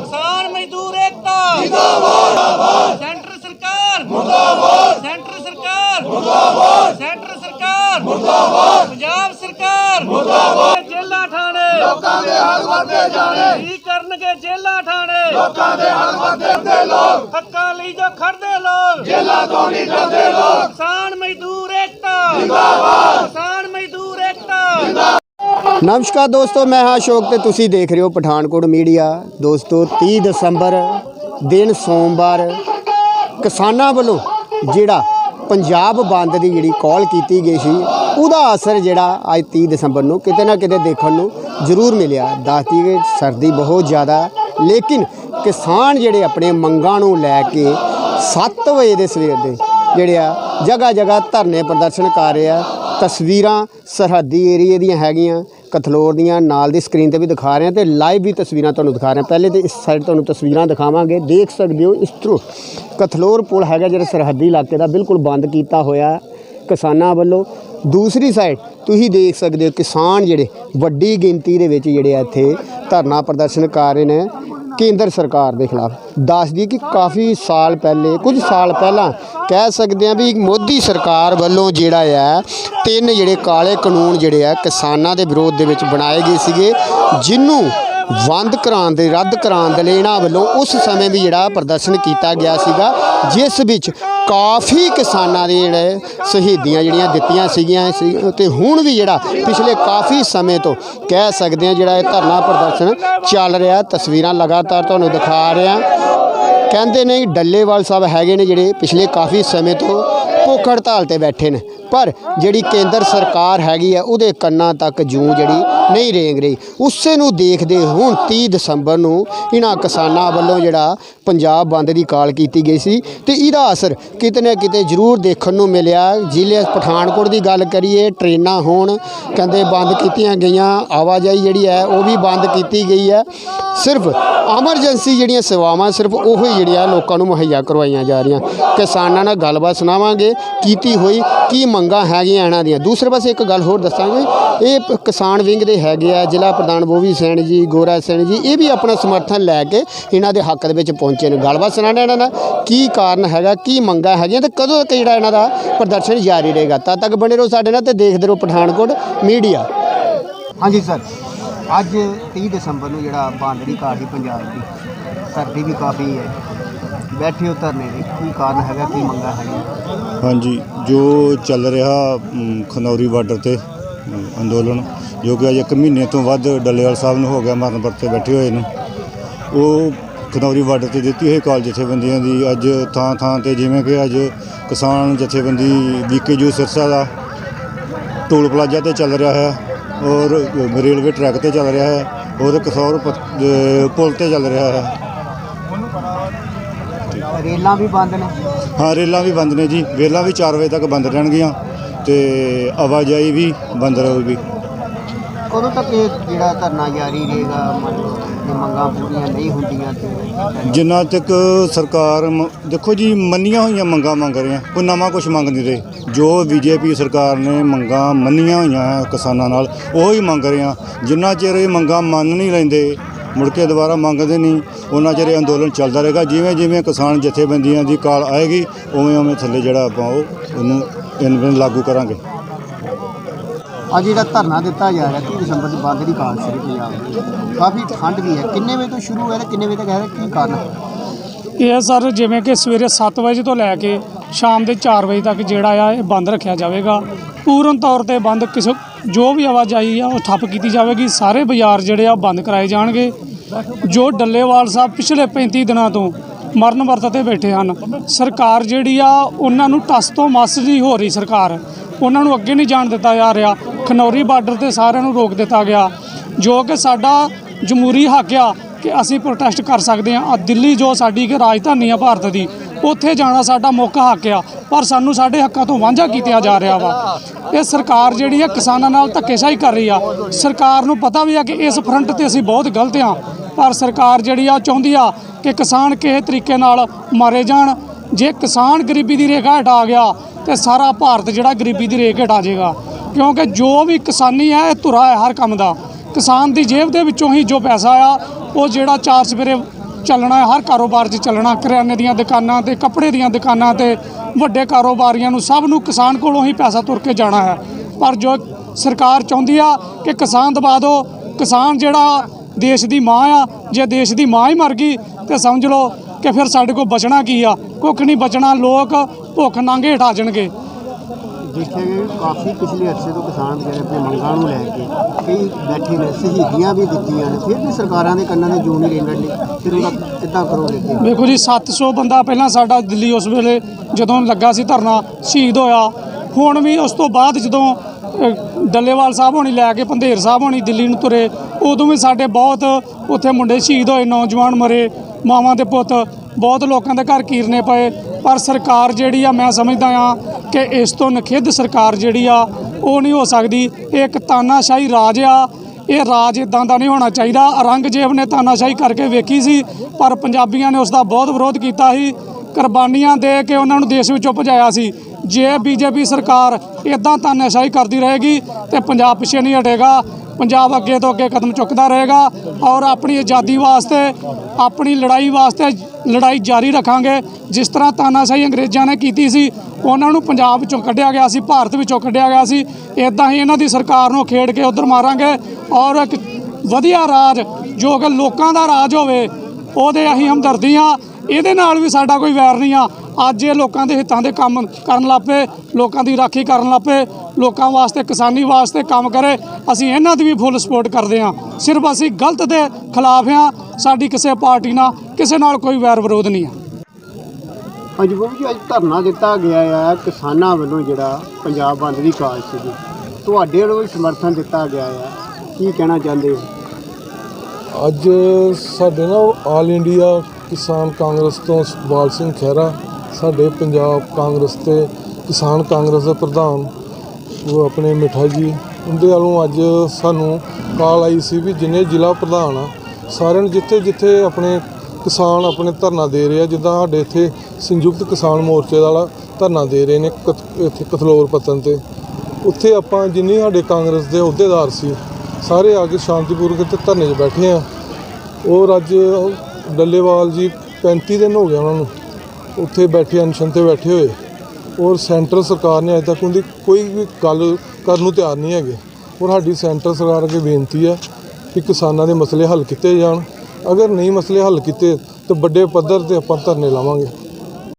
ਕਿਸਾਨ ਮਜ਼ਦੂਰ ਏਕਤਾ। ਜਿੰਦਾਬਾਦ ਸੈਂਟਰ ਸਰਕਾਰ। ਮੁਰਦਾਬਾਦ ਸੈਂਟਰ ਸਰਕਾਰ। ਮੁਰਦਾਬਾਦ ਸੈਂਟਰ ਸਰਕਾਰ। ਮੁਰਦਾਬਾਦ ਪੰਜਾਬ ਸਰਕਾਰ। ਮੁਰਦਾਬਾਦ ਜੇਲਾ ਠਾਣੇ। ਲੋਕਾਂ ਦੇ ਹੱਲ ਵੱਧਦੇ ਜਾਣੇ। ਕੀ ਕਰਨਗੇ ਜੇਲਾ ਠਾਣੇ? ਲੋਕਾਂ ਦੇ ਹੱਲ ਵੱਧਦੇ ਲੋਕ। ਹੱਕਾਂ ਲਈ ਜੋ ਖੜਦੇ ਲੋਕ। ਜੇਲਾ ਤੋਂ ਨਹੀਂ ਡਰਦੇ ਲੋਕ। ਕਿਸਾਨ ਮਜ਼ਦੂਰ ਜਿੰਦਾਬਾਦ। ਕਿਸਾਨ ਮਜ਼ਦੂਰ ਏਕਤਾ। ਨਮਸਕਾਰ ਦੋਸਤੋ ਮੈਂ ਹਾਂ ਅਸ਼ੋਕ ਤੇ ਤੁਸੀਂ ਦੇਖ ਰਹੇ ਹੋ ਪਠਾਨਕੋਟ ਮੀਡੀਆ। ਦੋਸਤੋ 30 ਦਸੰਬਰ ਦਿਨ ਸੋਮਵਾਰ ਕਿਸਾਨਾਂ ਵੱਲੋਂ ਜਿਹੜਾ ਪੰਜਾਬ ਬੰਦ ਦੀ ਜਿਹੜੀ ਕਾਲ ਕੀਤੀ ਗਈ ਸੀ ਉਹਦਾ ਅਸਰ ਜਿਹੜਾ ਅੱਜ 30 ਦਸੰਬਰ ਨੂੰ ਕਿਤੇ ਨਾ ਕਿਤੇ ਦੇਖਣ ਨੂੰ ਜ਼ਰੂਰ ਮਿਲਿਆ। ਦੱਸਦੀ ਕਿ ਸਰਦੀ ਬਹੁਤ ਜ਼ਿਆਦਾ ਲੇਕਿਨ ਕਿਸਾਨ ਜਿਹੜੇ ਆਪਣੇ ਮੰਗਾਂ ਨੂੰ ਲੈ ਕੇ 7 ਵਜੇ ਦੇ ਸਵੇਰ ਦੇ ਜਿਹੜੇ ਆ ਜਗ੍ਹਾ ਜਗ੍ਹਾ ਧਰਨੇ ਪ੍ਰਦਰਸ਼ਨ ਕਰ ਰਹੇ ਆ। ਤਸਵੀਰਾਂ ਸਰਹੱਦੀ ਏਰੀਏ ਦੀਆਂ ਹੈਗੀਆਂ। ਕਥਲੋਰ ਦੀਆਂ ਨਾਲ ਦੀ ਸਕਰੀਨ ਤੇ ਵੀ ਦਿਖਾ ਰਹੇ ਹਾਂ ਤੇ ਲਾਈਵ ਵੀ ਤਸਵੀਰਾਂ ਤੁਹਾਨੂੰ ਦਿਖਾ ਰਹੇ ਹਾਂ ਪਹਿਲੇ ਤੇ ਇਸ ਸਾਈਡ ਤੁਹਾਨੂੰ ਤਸਵੀਰਾਂ ਦਿਖਾਵਾਂਗੇ। ਦੇਖ ਸਕਦੇ ਹੋ ਇਸ ਤਰ੍ਹਾਂ ਕਥਲੋਰ ਪੁਲ ਹੈਗਾ ਜਿਹੜਾ ਸਰਹੱਦੀ ਇਲਾਕੇ ਦਾ ਬਿਲਕੁਲ ਬੰਦ ਕੀਤਾ ਹੋਇਆ ਕਿਸਾਨਾਂ ਵੱਲੋਂ। ਦੂਸਰੀ ਸਾਈਡ ਤੁਸੀਂ ਦੇਖ ਸਕਦੇ ਹੋ ਕਿਸਾਨ ਜਿਹੜੇ ਵੱਡੀ ਗਿਣਤੀ ਦੇ ਵਿੱਚ ਜਿਹੜੇ ਆ ਇੱਥੇ ਧਰਨਾ ਪ੍ਰਦਰਸ਼ਨ ਕਰ ਰਹੇ ਨੇ। ਕੇਂਦਰ ਸਰਕਾਰ ਦੇ ਖਿਲਾਫ। ਦੱਸਦੀ ਕਿ ਕਾਫੀ ਸਾਲ ਪਹਿਲੇ, ਕੁਝ ਸਾਲ ਪਹਿਲਾਂ ਕਹਿ ਸਕਦੇ ਆ ਵੀ ਮੋਦੀ ਸਰਕਾਰ ਵੱਲੋਂ ਜਿਹੜਾ ਆ, ਤਿੰਨ ਜਿਹੜੇ ਕਾਲੇ ਕਾਨੂੰਨ ਜਿਹੜੇ ਆ, ਕਿਸਾਨਾਂ ਦੇ ਵਿਰੋਧ ਦੇ ਵਿੱਚ ਬਣਾਏ ਗਏ ਸੀਗੇ ਜਿਹਨੂੰ ਬੰਦ ਕਰਾਉਣ ਦੇ, ਰੱਦ ਕਰਾਉਣ ਦੇ ਲਈ ਇਹਨਾਂ ਵੱਲੋਂ ਉਸ ਸਮੇਂ ਵੀ ਜਿਹੜਾ ਪ੍ਰਦਰਸ਼ਨ ਕੀਤਾ ਗਿਆ ਸੀਗਾ, ਜਿਸ ਵਿੱਚ ਕਾਫੀ ਕਿਸਾਨਾਂ ਦੇ ਜਿਹੜੇ ਸ਼ਹੀਦੀਆਂ ਜਿਹੜੀਆਂ ਦਿੱਤੀਆਂ ਸੀਗੀਆਂ ਸੀ, ਤੇ ਹੁਣ ਵੀ ਜਿਹੜਾ ਪਿਛਲੇ ਕਾਫੀ ਸਮੇਂ ਤੋਂ ਕਹਿ ਸਕਦੇ ਆ ਜਿਹੜਾ ਇਹ ਧਰਨਾ ਪ੍ਰਦਰਸ਼ਨ ਚੱਲ ਰਿਹਾ, ਤਸਵੀਰਾਂ ਲਗਾਤਾਰ ਤੁਹਾਨੂੰ ਦਿਖਾ ਰਿਹਾ। ਕਹਿੰਦੇ ਨੇ ਡੱਲੇਵਾਲ ਸਾਹਿਬ ਹੈਗੇ ਨੇ ਜਿਹੜੇ ਪਿਛਲੇ ਕਾਫੀ ਸਮੇਂ ਤੋਂ ਭੁੱਖ ਹੜਤਾਲ ਤੇ ਬੈਠੇ ਨੇ। ਪਰ ਜਿਹੜੀ ਕੇਂਦਰ ਸਰਕਾਰ ਹੈਗੀ ਆ, ਉਹਦੇ ਕੰਨਾਂ ਤੱਕ ਜੂੰ ਜਿਹੜੀ ਨਹੀਂ ਰੇਂਗ ਰਹੀ। ਉਸੇ ਨੂੰ ਦੇਖਦੇ ਹੁਣ 30 ਦਸੰਬਰ ਨੂੰ ਇਹਨਾਂ ਕਿਸਾਨਾਂ ਵੱਲੋਂ ਜਿਹੜਾ ਪੰਜਾਬ ਬੰਦ ਦੀ ਕਾਲ ਕੀਤੀ ਗਈ ਸੀ। ਤੇ ਇਹਦਾ ਅਸਰ ਕਿਤੇ ਨਾ ਕਿਤੇ ਜ਼ਰੂਰ ਦੇਖਣ ਨੂੰ ਮਿਲਿਆ। ਜ਼ਿਲ੍ਹੇ ਪਠਾਨਕੋਟ ਦੀ ਗੱਲ ਕਰੀਏ, ਟ੍ਰੇਨਾਂ ਹੋਣ, ਕਹਿੰਦੇ ਬੰਦ ਕੀਤੀਆਂ ਗਈਆਂ, ਆਵਾਜਾਈ ਜਿਹੜੀ ਹੈ, ਉਹ ਵੀ ਬੰਦ ਕੀਤੀ ਗਈ ਹੈ। ਸਿਰਫ ਐਮਰਜੈਂਸੀ ਜਿਹੜੀਆਂ ਸੇਵਾਵਾਂ ਸਿਰਫ ਉਹੀ ਜਿਹੜੀਆਂ ਲੋਕਾਂ ਨੂੰ ਮੁਹੱਈਆ ਕਰਵਾਈਆਂ ਜਾ ਰਹੀਆਂ। ਕਿਸਾਨਾਂ ਨਾਲ ਗੱਲਬਾਤ ਸੁਣਾਵਾਂਗੇ, ਕੀਤੀ ਹੋਈ ਕੀ ਮੰਗਾਂ ਹੈਗੀਆਂ ਇਹਨਾਂ ਦੀਆਂ। ਦੂਸਰੇ ਪਾਸੇ ਇੱਕ ਗੱਲ ਹੋਰ ਦੱਸਾਂਗੇ, ਇਹ ਕਿਸਾਨ ਵਿੰਗ ਦੇ ਹੈਗੇ ਆ, ਜ਼ਿਲ੍ਹਾ ਪ੍ਰਧਾਨ ਬੋਵੀ ਸੈਣ ਜੀ, ਗੋਰਾ ਸੈਣ ਜੀ, ਇਹ ਵੀ ਆਪਣਾ ਸਮਰਥਨ ਲੈ ਕੇ ਇਹਨਾਂ ਦੇ ਹੱਕ ਦੇ ਵਿੱਚ ਪਹੁੰਚੇ ਨੇ। ਗੱਲਬਾਤ ਸੁਣਾਣਾ ਇਹਨਾਂ ਦਾ, ਕੀ ਕਾਰਨ ਹੈਗਾ, ਕੀ ਮੰਗਾਂ ਹੈਗੀਆਂ ਤੇ ਕਦੋਂ ਤੱਕ ਜਿਹੜਾ ਇਹਨਾਂ ਦਾ ਪ੍ਰਦਰਸ਼ਨ ਜਾਰੀ ਰਹੇਗਾ। ਤਦ ਤੱਕ ਬਣੇ ਰਹੋ ਸਾਡੇ ਨਾਲ ਤੇ ਦੇਖਦੇ ਰਹੋ ਪਠਾਨਕੋਟ ਮੀਡੀਆ। ਹਾਂਜੀ, ਸਰ। ਅੱਜ 30 ਦਸੰਬਰ ਨੂੰ ਜਿਹੜਾ ਬੰਦ ਦੀ ਕਾਰਡੀ ਪੰਜਾਬ ਦੀ ਸਰਦੀ ਵੀ ਕਾਫੀ ਹੈ। ਬੈਠੇ ਹੋ ਧਰਨੇ ਦੇ ਕੀ ਕਾਰਨ ਹੈਗਾ ਕੀ ਮੰਗਾਂ ਹੈਗਾ ਹਾਂਜੀ ਜੋ ਚੱਲ ਰਿਹਾ ਮ, ਖਨੌਰੀ ਬਾਰਡਰ ਤੇ ਮ, ਅੰਦੋਲਨ ਜੋ ਕਿ ਅਜੇ ਇੱਕ ਮਹੀਨੇ ਤੋਂ ਵੱਧ ਡੱਲੇਵਾਲ ਸਾਹਿਬ ਨੂੰ ਹੋ ਗਿਆ ਮਰਨ ਵਰਤੇ ਬੈਠੇ ਹੋਏ ਨੂੰ। ਉਹ ਖਨੌਰੀ ਬਾਰਡਰ ਤੇ ਦਿੱਤੀ ਹੋਈ ਕਾਲ ਜਥੇਬੰਦੀਆਂ ਦੀ ਅੱਜ ਥਾਂ ਥਾਂ ਤੇ ਜਿਵੇਂ ਕਿ ਅੱਜ ਕਿਸਾਨ ਜਥੇਬੰਦੀ ਵੀਕੇ ਜੂ ਸਿਰਸਾ ਦਾ ਟੋਲ ਪਲਾਜ਼ਾ ਤੇ ਚੱਲ ਰਿਹਾ ਹੈ। ਔਰ ਰੇਲਵੇ ਟਰੈਕ ਤੇ ਚੱਲ ਰਿਹਾ ਹੈ ਔਰ ਕਸੌਰ ਪੁਲ ਤੇ ਚੱਲ ਰਿਹਾ ਹੈ। ਰੇਲਾਂ ਵੀ ਬੰਦ ਨੇ। ਹਾਂ ਰੇਲਾਂ ਵੀ ਬੰਦ ਨੇ ਜੀ। ਰੇਲਾਂ ਵੀ 4 ਵਜੇ ਤੱਕ ਬੰਦ ਰਹਿਣਗੀਆਂ ਤੇ ਆਵਾਜਾਈ ਵੀ ਬੰਦ ਰਹੂਗੀ। ਕਦੋਂ ਤੱਕ ਇਹ ਜਿਹੜਾ ਧਰਨਾ ਜਾਰੀ ਰਹੇਗਾ ਮੰਨ ਲਓ? ਮੰਗਾਂ ਪੂਰੀਆਂ ਨਹੀਂ ਹੁੰਦੀਆਂ ਤੇ ਜਿੰਨਾ ਤੱਕ ਸਰਕਾਰ ਮ- ਦੇਖੋ ਜੀ ਮੰਨੀਆਂ ਹੋਈਆਂ ਮੰਗਾਂ ਮੰਗ ਰਹੇ ਆ ਕੋਈ ਨਵਾਂ ਕੁਝ ਮੰਗ ਨਹੀਂ ਰਹੇ। ਜੋ ਬੀਜੇਪੀ ਸਰਕਾਰ ਨੇ ਮੰਗਾਂ ਮੰਨੀਆਂ ਹੋਈਆਂ ਕਿਸਾਨਾਂ ਨਾਲ ਉਹ ਹੀ ਮੰਗ ਰਹੇ ਆ ਜਿੰਨਾ ਚਿਰ ਇਹ ਮੰਗਾਂ ਮੰਨ ਨਹੀਂ ਲੈਂਦੇ ਮੁੜ ਕੇ ਦੁਬਾਰਾ ਮੰਗਦੇ ਨਹੀਂ ਉਹਨਾਂ ਚਿਰ ਇਹ ਅੰਦੋਲਨ ਚੱਲਦਾ ਰਹੇਗਾ। ਜਿਵੇਂ ਜਿਵੇਂ ਕਿਸਾਨ ਜਥੇਬੰਦੀਆਂ ਦੀ ਕਾਲ ਆਏਗੀ ਉਵੇਂ ਉਵੇਂ ਥੱਲੇ ਜਿਹੜਾ ਆਪਾਂ ਉਹ ਉਹਨੂੰ ਦਿਨ ਲਾਗੂ ਕਰਾਂਗੇ। ਅੱਜ ਜਿਹੜਾ ਧਰਨਾ ਦਿੱਤਾ ਜਾ ਰਿਹਾ 30 ਦਸੰਬਰ ਦੀ ਬੰਦ ਦੀ ਕਾਲ ਸੀ ਪੰਜਾਬ ਦੀ ਕਾਫੀ ਠੰਡ ਵੀ ਹੈ। ਕਿੰਨੇ ਵਜੇ ਤੋਂ ਸ਼ੁਰੂ ਹੋਇਆ ਤੇ ਕਿੰਨੇ ਵਜੇ ਤੱਕ ਹੈ ਕੀ ਕਾਰਨ ਹੈ? ਇਹ ਸਰ, ਜਿਵੇਂ ਕਿ ਸਵੇਰੇ 7 ਵਜੇ ਤੋਂ ਲੈ ਕੇ ਸ਼ਾਮ ਦੇ 4 ਵਜੇ ਤੱਕ ਜਿਹੜਾ ਆ, ਇਹ ਬੰਦ ਰੱਖਿਆ ਜਾਵੇਗਾ। ਪੂਰਨ ਤੌਰ ਤੇ ਬੰਦ ਕਿਸੇ, ਜੋ ਵੀ ਆਵਾਜਾਈ ਆ, ਉਹ ਠੱਪ ਕੀਤੀ ਜਾਵੇਗੀ। ਸਾਰੇ ਬਾਜ਼ਾਰ ਜਿਹੜੇ ਆ, ਉਹ ਬੰਦ ਕਰਾਏ ਜਾਣਗੇ। ਜੋ ਡੱਲੇਵਾਲ ਸਾਹਿਬ ਪਿਛਲੇ 35 ਦਿਨਾਂ ਤੋਂ ਮਰਨ ਵਰਤ ਤੇ ਬੈਠੇ ਹਨ, ਸਰਕਾਰ ਜਿਹੜੀ ਆ, ਉਹਨਾਂ ਨੂੰ ਟਸ ਤੋਂ ਮਸ ਨਹੀਂ ਹੋ ਰਹੀ ਸਰਕਾਰ। ਉਹਨਾਂ ਨੂੰ ਅੱਗੇ ਨਹੀਂ ਜਾਣ ਦਿੱਤਾ ਜਾ ਰਿਹਾ। ਖਨੌਰੀ ਬਾਰਡਰ ਤੇ ਸਾਰਿਆਂ ਨੂੰ ਰੋਕ ਦਿੱਤਾ ਗਿਆ। ਜੋ ਕਿ ਸਾਡਾ ਜਮਹੂਰੀ ਹੱਕ ਆ ਕਿ ਅਸੀਂ ਪ੍ਰੋਟੈਸਟ ਕਰ ਸਕਦੇ ਹਾਂ। ਆ ਦਿੱਲੀ ਜੋ ਸਾਡੀ ਕਿ ਰਾਜਧਾਨੀ ਆ ਭਾਰਤ ਦੀ, ਉੱਥੇ ਜਾਣਾ ਸਾਡਾ ਮੁੱਖ ਹੱਕ ਆ, ਪਰ ਸਾਨੂੰ ਸਾਡੇ ਹੱਕਾਂ ਤੋਂ ਵਾਂਝਾ ਕੀਤਾ ਜਾ ਰਿਹਾ ਵਾ। ਇਹ ਸਰਕਾਰ ਜਿਹੜੀ ਆ ਕਿਸਾਨਾਂ ਨਾਲ ਧੱਕੇਸ਼ਾਹੀ ਕਰ ਰਹੀ ਆ। ਸਰਕਾਰ ਨੂੰ ਪਤਾ ਵੀ ਆ ਕਿ ਇਸ ਫਰੰਟ ਤੇ ਅਸੀਂ ਬਹੁਤ ਗਲਤ ਆ, ਪਰ ਸਰਕਾਰ ਜਿਹੜੀ ਆ ਚਾਹੁੰਦੀ ਆ ਕਿ ਕਿਸਾਨ ਕਿਸੇ ਤਰੀਕੇ ਨਾਲ ਮਾਰੇ ਜਾਣ। ਜੇ ਕਿਸਾਨ ਗਰੀਬੀ ਦੀ ਰੇਖਾ ਹਟਾ ਗਿਆ, ਤੇ ਸਾਰਾ ਭਾਰਤ ਜਿਹੜਾ ਗਰੀਬੀ ਦੀ ਰੇਖ ਹੇਠ ਆ ਜਾਏਗਾ। ਕਿਉਂਕਿ ਜੋ ਵੀ ਕਿਸਾਨੀ ਹੈ ਇਹ ਧੁਰਾ ਹੈ ਹਰ ਕੰਮ ਦਾ। ਕਿਸਾਨ ਦੀ ਜੇਬ ਦੇ ਵਿੱਚੋਂ ਹੀ ਜੋ ਪੈਸਾ ਆ ਉਹ ਜਿਹੜਾ ਚਾਰ ਸਵੇਰੇ ਚੱਲਣਾ ਹੈ ਹਰ ਕਾਰੋਬਾਰ 'ਚ ਚੱਲਣਾ, ਕਰਿਆਨੇ ਦੀਆਂ ਦੁਕਾਨਾਂ ਤੇ, ਕੱਪੜੇ ਦੀਆਂ ਦੁਕਾਨਾਂ ਤੇ, ਵੱਡੇ ਕਾਰੋਬਾਰੀਆਂ ਨੂੰ ਸਭ ਨੂੰ ਕਿਸਾਨ ਕੋਲੋਂ ਹੀ ਪੈਸਾ ਤੁਰ ਕੇ ਜਾਣਾ ਹੈ। ਪਰ ਜੋ ਸਰਕਾਰ ਚਾਹੁੰਦੀ ਆ ਕਿ ਕਿਸਾਨ ਦਬਾ ਦਿਓ ਕਿਸਾਨ ਜਿਹੜਾ ਦੇਸ਼ ਦੀ ਮਾਂ ਆ, ਜੇ ਦੇਸ਼ ਦੀ ਮਾਂ ਹੀ ਮਰ ਗਈ, ਤੇ ਸਮਝ ਲਓ ਕਿ ਫਿਰ ਸਾਡੇ ਕੋਲ ਬਚਣਾ ਕੀ ਆ? ਕੁੱਖ ਨਹੀਂ ਬਚਣਾ, ਲੋਕ ਭੁੱਖ ਨੰਗੇ ਹੇਠ ਜਾਣਗੇ ਦੇਖਿਆ ਗਿਆ ਕਿ ਕਾਫੀ ਪਿਛਲੇ ਅਰਸੇ ਤੋਂ ਕਿਸਾਨ ਜਿਹੜੇ ਆਪਣੇ ਮੰਗਾਂ ਨੂੰ ਲੈ ਕੇ ਕਈ ਬੈਠੇ ਨੇ, ਸ਼ਹੀਦੀਆਂ ਵੀ ਦਿੱਤੀਆਂ ਨੇ, ਫਿਰ ਵੀ ਸਰਕਾਰਾਂ ਦੇ ਕੰਨਾਂ 'ਤੇ ਜੂ ਨਹੀਂ ਰੇਂਗਣ ਲਈ ਫਿਰ ਉਹਦਾ ਕਿੱਦਾਂ ਕਰੋਗੇ ਕਿ। ਜੀ 700 ਬੰਦਾ ਪਹਿਲਾਂ ਸਾਡਾ ਦਿੱਲੀ ਉਸ ਵੇਲੇ ਜਦੋਂ ਲੱਗਾ ਸੀ ਧਰਨਾ, ਸ਼ਹੀਦ ਹੋਇਆ। ਹੁਣ ਵੀ ਉਸ ਤੋਂ ਬਾਅਦ ਜਦੋਂ ਡੱਲੇਵਾਲ ਸਾਹਿਬ ਹੋਣੀ ਲੈ ਕੇ ਪੰਧੇਰ ਸਾਹਿਬ ਹੋਣੀ ਦਿੱਲੀ ਨੂੰ ਤੁਰੇ, ਉਦੋਂ ਵੀ ਸਾਡੇ ਬਹੁਤ ਉੱਥੇ ਮੁੰਡੇ ਸ਼ਹੀਦ ਹੋਏ, ਨੌਜਵਾਨ ਮਰੇ, ਮਾਵਾਂ ਦੇ ਪੁੱਤ, ਬਹੁਤ ਲੋਕਾਂ ਦੇ ਘਰ ਕੀਰਨੇ ਪਏ। ਪਰ ਸਰਕਾਰ ਜਿਹੜੀ ਆ, ਮੈਂ ਸਮਝਦਾ ਆ ਕਿ ਇਸ ਤੋਂ ਨਖਿੱਧ ਸਰਕਾਰ ਜਿਹੜੀ ਆ, ਉਹ ਨਹੀਂ ਹੋ ਸਕਦੀ। ਇਹ ਇੱਕ ਤਾਨਾਸ਼ਾਹੀ ਰਾਜ ਆ। ਇਹ ਰਾਜ ਇਦਾਂ ਦਾ ਨਹੀਂ ਹੋਣਾ ਚਾਹੀਦਾ। ਔਰੰਗਜ਼ੇਬ ਨੇ ਤਾਨਾਸ਼ਾਹੀ ਕਰਕੇ ਵੇਖੀ ਸੀ, ਪਰ ਪੰਜਾਬੀਆਂ ਨੇ ਉਸ ਦਾ ਬਹੁਤ ਵਿਰੋਧ ਕੀਤਾ ਸੀ। ਕੁਰਬਾਨੀਆਂ ਦੇ ਕੇ ਉਹਨਾਂ ਨੂੰ ਦੇਸ਼ ਵਿੱਚੋਂ ਭਜਾਇਆ ਸੀ। ਜੇ ਬੀਜੇਪੀ ਸਰਕਾਰ ਇਦਾਂ ਤਾਨਾਸ਼ਾਹੀ ਕਰਦੀ ਰਹੇਗੀ, ਤੇ ਪੰਜਾਬ ਪਿੱਛੇ ਨਹੀਂ ਹਟੇਗਾ। ਪੰਜਾਬ ਅੱਗੇ ਤੋਂ ਅੱਗੇ ਕਦਮ ਚੁੱਕਦਾ ਰਹੇਗਾ ਔਰ ਆਪਣੀ ਆਜ਼ਾਦੀ ਵਾਸਤੇ, ਆਪਣੀ ਲੜਾਈ ਵਾਸਤੇ ਲੜਾਈ ਜਾਰੀ ਰੱਖਾਂਗੇ। ਜਿਸ ਤਰ੍ਹਾਂ ਤਾਨਾਸ਼ਾਹੀ ਅੰਗਰੇਜ਼ਾਂ ਨੇ ਕੀਤੀ ਸੀ, ਉਹਨਾਂ ਨੂੰ ਪੰਜਾਬ ਵਿੱਚੋਂ ਕੱਢਿਆ ਗਿਆ ਸੀ, ਭਾਰਤ ਵਿੱਚੋਂ ਕੱਢਿਆ ਗਿਆ ਸੀ। ਇਦਾਂ ਹੀ ਇਹਨਾਂ ਦੀ ਸਰਕਾਰ ਨੂੰ ਖੇਡ ਕੇ ਉਧਰ ਮਾਰਾਂਗੇ ਔਰ ਇੱਕ ਵਧੀਆ ਰਾਜ, ਜੋ ਕਿ ਲੋਕਾਂ ਦਾ ਰਾਜ ਹੋਵੇ, ਉਹਦੇ ਅਸੀਂ ਹਮਦਰਦੀ ਆ ਇਹਦੇ ਨਾਲ ਵੀ ਸਾਡਾ ਕੋਈ ਵੈਰ ਨਹੀਂ ਆ। ਅੱਜ ਇਹ ਲੋਕਾਂ ਦੇ ਹਿੱਤਾਂ ਦੇ ਕੰਮ ਕਰਨ ਲੱਪੇ ਲੋਕਾਂ ਦੀ ਰਾਖੀ ਕਰਨ ਲੱਪੇ ਲੋਕਾਂ ਵਾਸਤੇ ਕਿਸਾਨੀ ਵਾਸਤੇ ਕੰਮ ਕਰੇ। ਅਸੀਂ ਇਹਨਾਂ ਦੀ ਵੀ ਫੁੱਲ ਸਪੋਰਟ ਕਰਦੇ ਆ ਸਿਰਫ ਅਸੀਂ ਗਲਤ ਦੇ ਖਿਲਾਫ ਆ ਸਾਡੀ ਕਿਸੇ ਪਾਰਟੀ ਨਾਲ ਕਿਸੇ ਨਾਲ ਕੋਈ ਵੈਰ ਵਿਰੋਧ ਨਹੀਂ ਆ। ਹਾਂਜੀ ਬਾਬੂ ਜੀ ਅੱਜ ਧਰਨਾ ਦਿੱਤਾ ਗਿਆ ਆ ਕਿਸਾਨਾਂ ਵੱਲੋਂ ਜਿਹੜਾ ਪੰਜਾਬ ਬੰਦ ਦੀ ਕਾਲ ਸੀਗੀ। ਤੁਹਾਡੇ ਵੱਲੋਂ ਵੀ ਸਮਰਥਨ ਦਿੱਤਾ ਗਿਆ ਆ। ਕੀ ਕਹਿਣਾ ਚਾਹੁੰਦੇ ਹੋ? ਅੱਜ ਸਾਡੇ ਨਾ ਆਲ ਇੰਡੀਆ ਕਿਸਾਨ ਕਾਂਗਰਸ ਤੋਂ ਸੁਖਪਾਲ ਸਿੰਘ ਖਹਿਰਾ, ਸਾਡੇ ਪੰਜਾਬ ਕਾਂਗਰਸ ਤੇ ਕਿਸਾਨ ਕਾਂਗਰਸ ਦੇ ਪ੍ਰਧਾਨ ਉਹ ਆਪਣੇ ਮਿੱਠਾ ਜੀ, ਉਹਦੇ ਵੱਲੋਂ ਅੱਜ ਸਾਨੂੰ ਕਾਲ ਆਈ ਸੀ ਵੀ ਜਿੰਨੇ ਜ਼ਿਲ੍ਹਾ ਪ੍ਰਧਾਨ ਆ, ਸਾਰਿਆਂ ਨੂੰ ਜਿੱਥੇ ਜਿੱਥੇ ਆਪਣੇ ਕਿਸਾਨ ਆਪਣੇ ਧਰਨਾ ਦੇ ਰਹੇ ਆ, ਜਿੱਦਾਂ ਸਾਡੇ ਇੱਥੇ ਸੰਯੁਕਤ ਕਿਸਾਨ ਮੋਰਚੇ ਵਾਲਾ ਧਰਨਾ ਦੇ ਰਹੇ ਨੇ ਕਥ- ਇੱਥੇ ਕਥਲੋਰ ਪਤਨ ਤੇ। ਉੱਥੇ ਆਪਾਂ ਜਿੰਨੇ ਸਾਡੇ ਕਾਂਗਰਸ ਦੇ ਅਹੁਦੇਦਾਰ ਸੀ, ਸਾਰੇ ਆ ਕੇ ਸ਼ਾਂਤੀਪੂਰਵਕ ਇੱਥੇ ਧਰਨੇ 'ਚ ਬੈਠੇ ਆ। ਔਰ ਅੱਜ ਡੱਲੇਵਾਲ ਜੀ 35 ਦਿਨ ਹੋ ਗਏ ਉਹਨਾਂ ਨੂੰ। ਉੱਥੇ ਬੈਠੇ, ਅਨਸ਼ਨ ਤੇ ਬੈਠੇ ਹੋਏ। ਔਰ ਸੈਂਟਰ ਸਰਕਾਰ ਨੇ ਅਜੇ ਤੱਕ ਉਹਦੀ ਕੋਈ ਵੀ ਗੱਲ ਕਰਨ ਨੂੰ ਤਿਆਰ ਨਹੀਂ ਹੈਗੇ। ਔਰ ਸਾਡੀ ਸੈਂਟਰ ਸਰਕਾਰ ਅੱਗੇ ਬੇਨਤੀ ਹੈ ਕਿ ਕਿਸਾਨਾਂ ਦੇ ਮਸਲੇ ਹੱਲ ਕੀਤੇ ਜਾਣ। ਅਗਰ ਨਹੀਂ ਮਸਲੇ ਹੱਲ ਕੀਤੇ ਤਾਂ ਵੱਡੇ ਪੱਧਰ ਤੇ ਆਪਾਂ ਧਰਨੇ ਲਾਵਾਂਗੇ।